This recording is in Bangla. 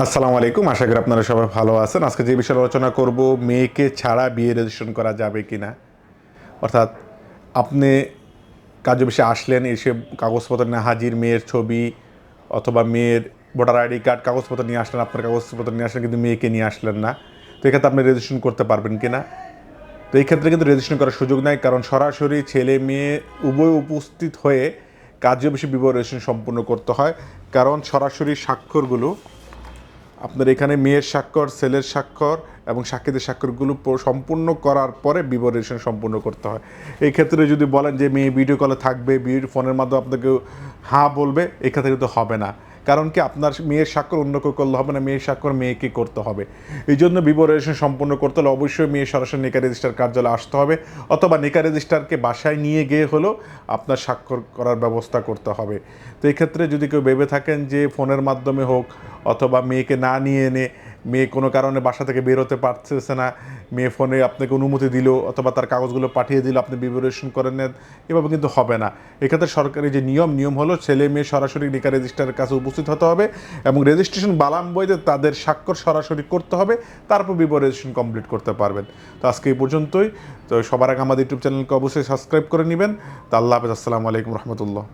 আসসালামু আলাইকুম। আশা করি আপনারা সবাই ভালো আছেন। আজকে যে বিষয়ে আলোচনা করব, মেয়েকে ছাড়া বিয়ে রেজিস্ট্রেশন করা যাবে কি না অর্থাৎ আপনি অফিসে আসলেন, এসে কাগজপত্র নিয়ে হাজির, মেয়ের ছবি অথবা মেয়ের ভোটার আইডি কার্ড কাগজপত্র নিয়ে আসলেন, আপনার কাগজপত্র নিয়ে আসলেন, কিন্তু মেয়েকে নিয়ে আসলেন না। তো এক্ষেত্রে আপনি রেজিস্ট্রেশন করতে পারবেন কি না তো এই ক্ষেত্রে কিন্তু রেজিস্ট্রেশন করার সুযোগ নাই, কারণ সরাসরি ছেলে, মেয়ে উভয় উপস্থিত হয়ে কার্য অফিসে বিবাহ রেজিস্ট্রেশন সম্পূর্ণ করতে হয়। কারণ সরাসরি স্বাক্ষরগুলো আপনার এখানে মেয়ের স্বাক্ষর, ছেলের স্বাক্ষর এবং সাক্ষীদের স্বাক্ষরগুলো সম্পূর্ণ করার পরে বিবরেশন সম্পূর্ণ করতে হয়। এই ক্ষেত্রে যদি বলেন যে মেয়ে ভিডিও কলে থাকবে ভিডিও ফোনের মাধ্যমে আপনাকে হ্যাঁ বলবে, এই ক্ষেত্রে কিন্তু হবে না। কারণ কি আপনার মেয়ের স্বাক্ষর অন্য কেউ করলে হবে না, মেয়ের স্বাক্ষর মেয়েকে করতে হবে। এই জন্য বিবরেশন সম্পূর্ণ করতে হলে অবশ্যই মেয়ে সরাসরি নিকা রেজিস্টার কার্যালয়ে আসতে হবে অথবা নিকা রেজিস্টারকে বাসায় নিয়ে গিয়ে হলেও আপনার স্বাক্ষর করার ব্যবস্থা করতে হবে। তো এক্ষেত্রে যদি কেউ ভেবে থাকেন যে ফোনের মাধ্যমে হোক অথবা মেয়েকে না নিয়ে এনে মেয়ে কোনো কারণে বাসা থেকে বেরোতে পারতেছে না, মেয়ে ফোনে আপনাকে অনুমতি দিল অথবা তার কাগজগুলো পাঠিয়ে দিল, আপনি বিবরেশন করে নেন, এভাবে কিন্তু হবে না। এক্ষেত্রে সরকারি যে নিয়ম নিয়ম হলো ছেলে মেয়ে সরাসরি নিকা রেজিস্টারের কাছে উপস্থিত হতে হবে এবং রেজিস্ট্রেশন বালাম বইতে তাদের স্বাক্ষর সরাসরি করতে হবে, তারপর বিবর রেজিস্ট্রেশন কমপ্লিট করতে পারবেন। তো আজকে এই পর্যন্তই। তো সবার আগে আমাদের ইউটিউব চ্যানেলকে অবশ্যই সাবস্ক্রাইব করে নেবেন। তো আল্লাহ হাফেজ। আসসালামু আলাইকুম রহমতুল্লাহ।